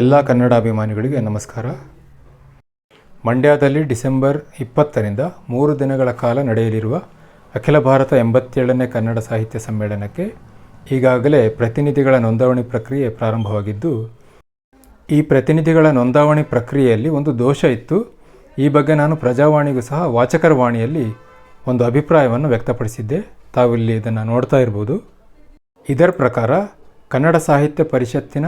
ಎಲ್ಲ ಕನ್ನಡ ಅಭಿಮಾನಿಗಳಿಗೆ ನಮಸ್ಕಾರ. ಮಂಡ್ಯದಲ್ಲಿ ಡಿಸೆಂಬರ್ ಇಪ್ಪತ್ತರಿಂದ ಮೂರು ದಿನಗಳ ಕಾಲ ನಡೆಯಲಿರುವ ಅಖಿಲ ಭಾರತ ಎಂಬತ್ತೇಳನೇ ಕನ್ನಡ ಸಾಹಿತ್ಯ ಸಮ್ಮೇಳನಕ್ಕೆ ಈಗಾಗಲೇ ಪ್ರತಿನಿಧಿಗಳ ನೋಂದಾವಣಿ ಪ್ರಕ್ರಿಯೆ ಪ್ರಾರಂಭವಾಗಿದ್ದು, ಈ ಪ್ರತಿನಿಧಿಗಳ ನೋಂದಾವಣಿ ಪ್ರಕ್ರಿಯೆಯಲ್ಲಿ ಒಂದು ದೋಷ ಇತ್ತು. ಈ ಬಗ್ಗೆ ನಾನು ಪ್ರಜಾವಾಣಿಗೂ ಸಹ ವಾಚಕರ ವಾಣಿಯಲ್ಲಿ ಒಂದು ಅಭಿಪ್ರಾಯವನ್ನು ವ್ಯಕ್ತಪಡಿಸಿದ್ದೆ. ತಾವಿಲ್ಲಿ ಇದನ್ನು ನೋಡ್ತಾ ಇರ್ಬೋದು. ಇದರ ಪ್ರಕಾರ ಕನ್ನಡ ಸಾಹಿತ್ಯ ಪರಿಷತ್ತಿನ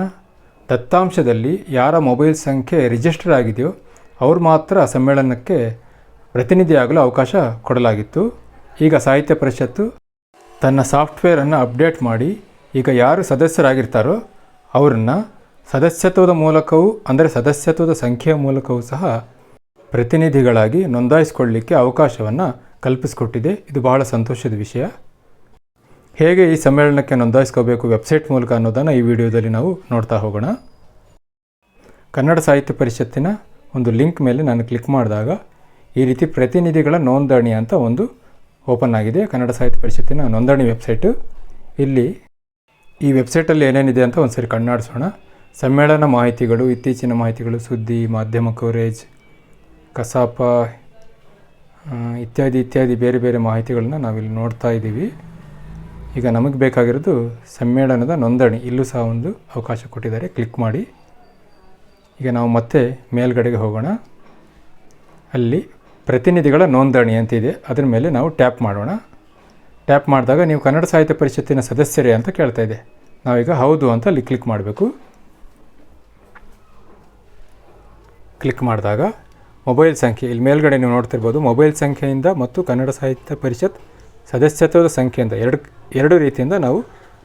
ದತ್ತಾಂಶದಲ್ಲಿ ಯಾರ ಮೊಬೈಲ್ ಸಂಖ್ಯೆ ರಿಜಿಸ್ಟರ್ ಆಗಿದೆಯೋ ಅವ್ರು ಮಾತ್ರ ಸಮ್ಮೇಳನಕ್ಕೆ ಪ್ರತಿನಿಧಿಯಾಗಲು ಅವಕಾಶ ಕೊಡಲಾಗಿತ್ತು. ಈಗ ಸಾಹಿತ್ಯ ಪರಿಷತ್ತು ತನ್ನ ಸಾಫ್ಟ್ವೇರನ್ನು ಅಪ್ಡೇಟ್ ಮಾಡಿ, ಈಗ ಯಾರು ಸದಸ್ಯರಾಗಿರ್ತಾರೋ ಅವರನ್ನು ಸದಸ್ಯತ್ವದ ಮೂಲಕವೂ, ಅಂದರೆ ಸದಸ್ಯತ್ವದ ಸಂಖ್ಯೆಯ ಮೂಲಕವೂ ಸಹ ಪ್ರತಿನಿಧಿಗಳಾಗಿ ನೋಂದಾಯಿಸಿಕೊಳ್ಳಲಿಕ್ಕೆ ಅವಕಾಶವನ್ನು ಕಲ್ಪಿಸಿಕೊಟ್ಟಿದೆ. ಇದು ಬಹಳ ಸಂತೋಷದ ವಿಷಯ. ಹೇಗೆ ಈ ಸಮ್ಮೇಳನಕ್ಕೆ ನೋಂದಾಯಿಸ್ಕೋಬೇಕು ವೆಬ್ಸೈಟ್ ಮೂಲಕ ಅನ್ನೋದನ್ನು ಈ ವಿಡಿಯೋದಲ್ಲಿ ನಾವು ನೋಡ್ತಾ ಹೋಗೋಣ. ಕನ್ನಡ ಸಾಹಿತ್ಯ ಪರಿಷತ್ತಿನ ಒಂದು ಲಿಂಕ್ ಮೇಲೆ ನಾನು ಕ್ಲಿಕ್ ಮಾಡಿದಾಗ ಈ ರೀತಿ ಪ್ರತಿನಿಧಿಗಳ ನೋಂದಣಿ ಅಂತ ಒಂದು ಓಪನ್ ಆಗಿದೆ. ಕನ್ನಡ ಸಾಹಿತ್ಯ ಪರಿಷತ್ತಿನ ನೋಂದಣಿ ವೆಬ್ಸೈಟು. ಇಲ್ಲಿ ಈ ವೆಬ್ಸೈಟಲ್ಲಿ ಏನೇನಿದೆ ಅಂತ ಒಂದು ಸರಿ ಕಣ್ಣಾಡಿಸೋಣ. ಸಮ್ಮೇಳನ ಮಾಹಿತಿಗಳು, ಇತ್ತೀಚಿನ ಮಾಹಿತಿಗಳು, ಸುದ್ದಿ, ಮಾಧ್ಯಮ ಕವರೇಜ್ ಕಸಾಪ ಇತ್ಯಾದಿ ಇತ್ಯಾದಿ ಬೇರೆ ಬೇರೆ ಮಾಹಿತಿಗಳನ್ನ ನಾವಿಲ್ಲಿ ನೋಡ್ತಾ ಇದ್ದೀವಿ. ಈಗ ನಮಗೆ ಬೇಕಾಗಿರೋದು ಸಮ್ಮೇಳನದ ನೋಂದಣಿ. ಇಲ್ಲೂ ಸಹ ಒಂದು ಅವಕಾಶ ಕೊಟ್ಟಿದ್ದಾರೆ. ಕ್ಲಿಕ್ ಮಾಡಿ. ಈಗ ನಾವು ಮತ್ತೆ ಮೇಲ್ಗಡೆಗೆ ಹೋಗೋಣ. ಅಲ್ಲಿ ಪ್ರತಿನಿಧಿಗಳ ನೋಂದಣಿ ಅಂತಿದೆ ಅದರ ಮೇಲೆ ನಾವು ಟ್ಯಾಪ್ ಮಾಡೋಣ. ಟ್ಯಾಪ್ ಮಾಡಿದಾಗ ನೀವು ಕನ್ನಡ ಸಾಹಿತ್ಯ ಪರಿಷತ್ತಿನ ಸದಸ್ಯರೇ ಅಂತ ಕೇಳ್ತಾ ಇದೆ. ನಾವೀಗ ಹೌದು ಅಂತ ಅಲ್ಲಿ ಕ್ಲಿಕ್ ಮಾಡಬೇಕು. ಕ್ಲಿಕ್ ಮಾಡಿದಾಗ ಮೊಬೈಲ್ ಸಂಖ್ಯೆ. ಇಲ್ಲಿ ಮೇಲ್ಗಡೆ ನೀವು ನೋಡ್ತಿರ್ಬೋದು ಮೊಬೈಲ್ ಸಂಖ್ಯೆಯಿಂದ ಮತ್ತು ಕನ್ನಡ ಸಾಹಿತ್ಯ ಪರಿಷತ್ ಸದಸ್ಯತ್ವದ ಸಂಖ್ಯೆಯಿಂದ ಎರಡು ಎರಡು ರೀತಿಯಿಂದ ನಾವು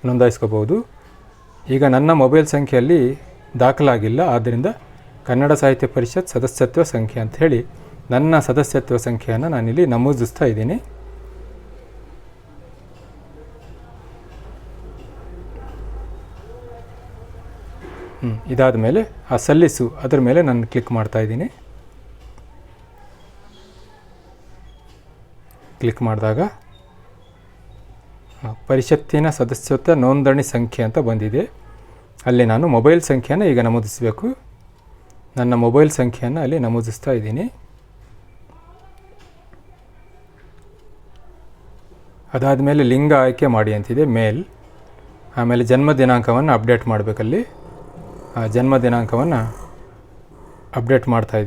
ನೋಂದಾಯಿಸ್ಕೋಬೋದು ಈಗ ನನ್ನ ಮೊಬೈಲ್ ಸಂಖ್ಯೆಯಲ್ಲಿ ದಾಖಲಾಗಿಲ್ಲ, ಆದ್ದರಿಂದ ಕನ್ನಡ ಸಾಹಿತ್ಯ ಪರಿಷತ್ ಸದಸ್ಯತ್ವ ಸಂಖ್ಯೆ ಅಂತ ಹೇಳಿ ನನ್ನ ಸದಸ್ಯತ್ವ ಸಂಖ್ಯೆಯನ್ನು ನಾನಿಲ್ಲಿ ನಮೂದಿಸ್ತಾ ಇದ್ದೀನಿ. ಹ್ಞೂ ಇದಾದ ಮೇಲೆ ಆ ಸಲ್ಲಿಸು, ಅದರ ಮೇಲೆ ನಾನು ಕ್ಲಿಕ್ ಮಾಡ್ತಾ ಇದ್ದೀನಿ. ಕ್ಲಿಕ್ ಮಾಡಿದಾಗ ಪರಿಷತ್ತಿನ ಸದಸ್ಯತ್ವ ನೋಂದಣಿ ಸಂಖ್ಯೆ ಅಂತ ಬಂದಿದೆ. ಅಲ್ಲಿ ನಾನು ಮೊಬೈಲ್ ಸಂಖ್ಯೆಯನ್ನು ಈಗ ನಮೂದಿಸಬೇಕು. ನನ್ನ ಮೊಬೈಲ್ ಸಂಖ್ಯೆಯನ್ನು ಅಲ್ಲಿ ನಮೂದಿಸ್ತಾ ಇದ್ದೀನಿ. ಅದಾದ ಮೇಲೆ ಲಿಂಗ ಆಯ್ಕೆ ಮಾಡಿ ಅಂತಿದೆ, ಮೇಲ್. ಆಮೇಲೆ ಜನ್ಮ ದಿನಾಂಕವನ್ನು ಅಪ್ಡೇಟ್ ಮಾಡಬೇಕಲ್ಲಿ. ಆ, ಜನ್ಮ ದಿನಾಂಕವನ್ನು ಅಪ್ಡೇಟ್ ಮಾಡ್ತಾ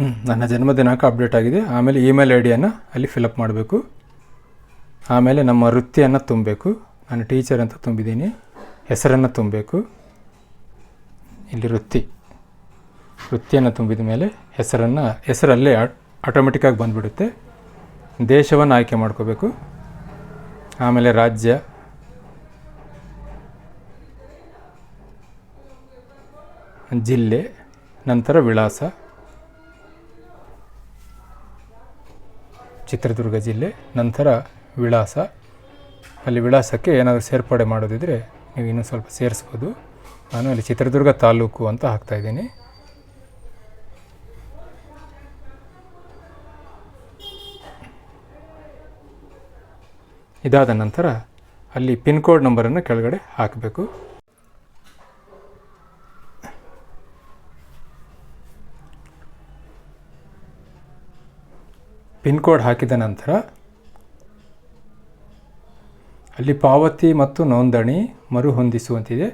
ನನ್ನ ಜನ್ಮ ದಿನಾಂಕ ಅಪ್ಡೇಟ್ ಆಗಿದೆ. ಆಮೇಲೆ ಇಮೇಲ್ ಐ ಡಿಯನ್ನು ಅಲ್ಲಿ ಫಿಲಪ್ ಮಾಡಬೇಕು. ಆಮೇಲೆ ನಮ್ಮ ವೃತ್ತಿಯನ್ನು ತುಂಬಬೇಕು. ನಾನು ಟೀಚರ್ ಅಂತ ತುಂಬಿದ್ದೀನಿ. ಹೆಸರನ್ನು ತುಂಬಬೇಕು. ಇಲ್ಲಿ ವೃತ್ತಿ. ವೃತ್ತಿಯನ್ನು ತುಂಬಿದ ಮೇಲೆ ಹೆಸರನ್ನು, ಹೆಸರಲ್ಲೇ ಆಟೋಮೆಟಿಕ್ಕಾಗಿ ಬಂದುಬಿಡುತ್ತೆ. ದೇಶವನ್ನು ಆಯ್ಕೆ ಮಾಡ್ಕೋಬೇಕು. ಆಮೇಲೆ ರಾಜ್ಯ. ಜಿಲ್ಲೆ. ನಂತರ ವಿಳಾಸ. ಚಿತ್ರದುರ್ಗ ಜಿಲ್ಲೆ, ನಂತರ ವಿಳಾಸ. ಅಲ್ಲಿ ವಿಳಾಸಕ್ಕೆ ಏನಾದರೂ ಸೇರ್ಪಡೆ ಮಾಡೋದಿದ್ರೆ ನೀವು ಇನ್ನೂ ಸ್ವಲ್ಪ ಸೇರಿಸ್ಬೋದು. ನಾನು ಅಲ್ಲಿ ಚಿತ್ರದುರ್ಗ ತಾಲೂಕು ಅಂತ ಹಾಕ್ತಾಯಿದ್ದೀನಿ ಇದಾದ ನಂತರ ಅಲ್ಲಿ ಪಿನ್ ಕೋಡ್ ನಂಬರನ್ನು ಕೆಳಗಡೆ ಹಾಕಬೇಕು. ಪಿನ್ ಕೋಡ್ ಹಾಕಿದ ನಂತರ ಅಲ್ಲಿ ಪಾವತಿ ಮತ್ತು ನೋಂದಣಿ ಮರುಹೊಂದಿಸುವಂತಿದೆ.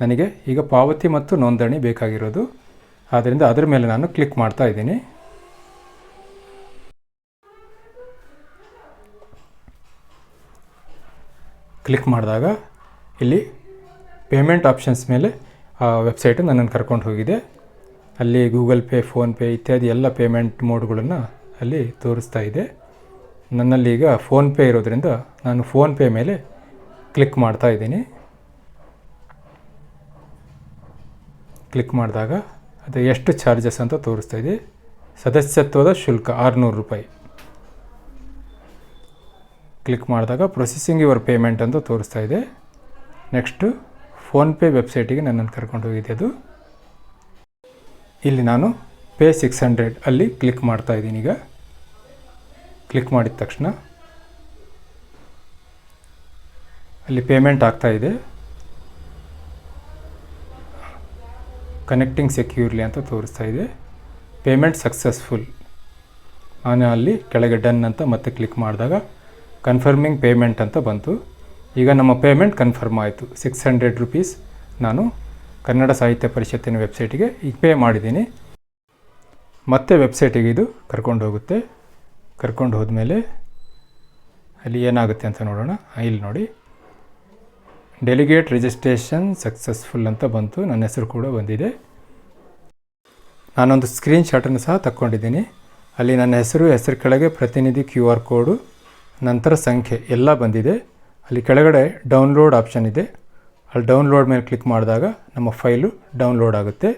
ನನಗೆ ಈಗ ಪಾವತಿ ಮತ್ತು ನೋಂದಣಿ ಬೇಕಾಗಿರೋದು. ಆದ್ದರಿಂದ ಅದರ ಮೇಲೆ ನಾನು ಕ್ಲಿಕ್ ಮಾಡ್ತಾ ಇದ್ದೀನಿ. ಕ್ಲಿಕ್ ಮಾಡಿದಾಗ ಇಲ್ಲಿ ಪೇಮೆಂಟ್ ಆಪ್ಷನ್ಸ್ ಮೇಲೆ ಆ ವೆಬ್ಸೈಟು ನನ್ನನ್ನು ಕರ್ಕೊಂಡು ಹೋಗಿದೆ. ಅಲ್ಲಿ ಗೂಗಲ್ ಪೇ ಫೋನ್ಪೇ ಇತ್ಯಾದಿ ಎಲ್ಲ ಪೇಮೆಂಟ್ ಮೋಡ್ಗಳನ್ನು ಅಲ್ಲಿ ತೋರಿಸ್ತಾ ಇದೆ. ನನ್ನಲ್ಲಿ ಈಗ ಫೋನ್ಪೇ ಇರೋದ್ರಿಂದ ನಾನು ಫೋನ್ಪೇ ಮೇಲೆ ಕ್ಲಿಕ್ ಮಾಡ್ತಾ ಇದ್ದೀನಿ. ಕ್ಲಿಕ್ ಮಾಡಿದಾಗ ಅದು ಎಷ್ಟು ಚಾರ್ಜಸ್ ಅಂತ ತೋರಿಸ್ತಾ ಇದೆ. ಸದಸ್ಯತ್ವದ ಶುಲ್ಕ ಆರುನೂರು ರೂಪಾಯಿ. ಕ್ಲಿಕ್ ಮಾಡಿದಾಗ ಪ್ರೊಸೆಸಿಂಗ್ ಯುವರ್ ಪೇಮೆಂಟ್ ಅಂತ ತೋರಿಸ್ತಾ ಇದೆ. ನೆಕ್ಸ್ಟು ಫೋನ್ಪೇ ವೆಬ್ಸೈಟಿಗೆ ನನ್ನನ್ನು ಕರ್ಕೊಂಡು ಹೋಗಿದೆ ಅದು. ಇಲ್ಲಿ ನಾನು ಪೇ ಸಿಕ್ಸ್ ಹಂಡ್ರೆಡ್ ಅಲ್ಲಿ ಕ್ಲಿಕ್ ಮಾಡ್ತಾ ಇದ್ದೀನಿ ಈಗ. ಕ್ಲಿಕ್ ಮಾಡಿದ ತಕ್ಷಣ ಅಲ್ಲಿ ಪೇಮೆಂಟ್ ಆಗ್ತಾ ಇದೆ. ಕನೆಕ್ಟಿಂಗ್ ಸೆಕ್ಯೂರ್ಲಿ ಅಂತ ತೋರಿಸ್ತಾ ಇದೆ. Payment successful. ನಾನು ಅಲ್ಲಿ ಕೆಳಗೆ ಡನ್ ಅಂತ ಮತ್ತೆ ಕ್ಲಿಕ್ ಮಾಡಿದಾಗ ಕನ್ಫರ್ಮಿಂಗ್ ಪೇಮೆಂಟ್ ಅಂತ ಬಂತು. ಈಗ ನಮ್ಮ ಪೇಮೆಂಟ್ ಕನ್ಫರ್ಮ್ ಆಯಿತು. ಸಿಕ್ಸ್ ಹಂಡ್ರೆಡ್ ರುಪೀಸ್ ನಾನು ಕನ್ನಡ ಸಾಹಿತ್ಯ ಪರಿಷತ್ತಿನ ವೆಬ್ಸೈಟಿಗೆ ಈಗ ಪೇ ಮಾಡಿದ್ದೀನಿ. ಮತ್ತೆ ವೆಬ್ಸೈಟಿಗೆ ಇದು ಕರ್ಕೊಂಡು ಹೋಗುತ್ತೆ. ಕರ್ಕೊಂಡು ಹೋದ್ಮೇಲೆ ಅಲ್ಲಿ ಏನಾಗುತ್ತೆ ಅಂತ ನೋಡೋಣ. ಇಲ್ಲಿ ನೋಡಿ. ಡೆಲಿಗೇಟ್ ರಿಜಿಸ್ಟ್ರೇಷನ್ ಸಕ್ಸಸ್ಫುಲ್ ಅಂತ ಬಂತು. ನನ್ನ ಹೆಸರು ಕೂಡ ಬಂದಿದೆ. ನಾನೊಂದು ಸ್ಕ್ರೀನ್ ಶಾಟನ್ನು ಸಹ ತಕ್ಕೊಂಡಿದ್ದೀನಿ. ಅಲ್ಲಿ ನನ್ನ ಹೆಸರು ಹೆಸರು ಕೆಳಗೆ ಪ್ರತಿನಿಧಿ ಕ್ಯೂ ಆರ್ ಕೋಡು, ನಂತರ ಸಂಖ್ಯೆ ಎಲ್ಲ ಬಂದಿದೆ. ಅಲ್ಲಿ ಕೆಳಗಡೆ ಡೌನ್ಲೋಡ್ ಆಪ್ಷನ್ ಇದೆ. ಅಲ್ಲಿ ಡೌನ್ಲೋಡ್ ಮೇಲೆ ಕ್ಲಿಕ್ ಮಾಡಿದಾಗ ನಮ್ಮ ಫೈಲು ಡೌನ್ಲೋಡ್ ಆಗುತ್ತೆ.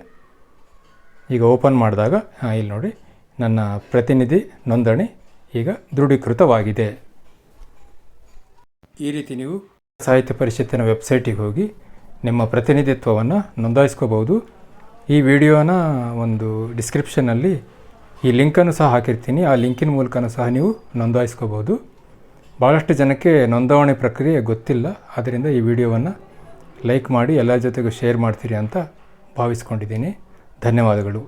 ಈಗ ಓಪನ್ ಮಾಡಿದಾಗ ಹಾಂ ಇಲ್ಲಿ ನೋಡಿ. ನನ್ನ ಪ್ರತಿನಿಧಿ ನೋಂದಣಿ ಈಗ ದೃಢೀಕೃತವಾಗಿದೆ. ಈ ರೀತಿ ನೀವು ಸಾಹಿತ್ಯ ಪರಿಷತ್ತಿನ ವೆಬ್ಸೈಟಿಗೆ ಹೋಗಿ ನಿಮ್ಮ ಪ್ರತಿನಿಧಿತ್ವವನ್ನು ನೋಂದಾಯಿಸ್ಕೋಬಹುದು. ಈ ವಿಡಿಯೋನ ಒಂದು ಡಿಸ್ಕ್ರಿಪ್ಷನ್ನಲ್ಲಿ ಈ ಲಿಂಕನ್ನು ಸಹ ಹಾಕಿರ್ತೀನಿ. ಆ ಲಿಂಕಿನ ಮೂಲಕನೂ ಸಹ ನೀವು ನೋಂದಾಯಿಸ್ಕೋಬಹುದು. ಭಾಳಷ್ಟು ಜನಕ್ಕೆ ನೋಂದಾವಣೆ ಪ್ರಕ್ರಿಯೆ ಗೊತ್ತಿಲ್ಲ. ಆದ್ದರಿಂದ ಈ ವಿಡಿಯೋವನ್ನು ಲೈಕ್ ಮಾಡಿ ಎಲ್ಲರ ಜೊತೆಗೂ ಶೇರ್ ಮಾಡ್ತೀರಿ ಅಂತ ಭಾವಿಸ್ಕೊಂಡಿದ್ದೀನಿ. ಧನ್ಯವಾದಗಳು.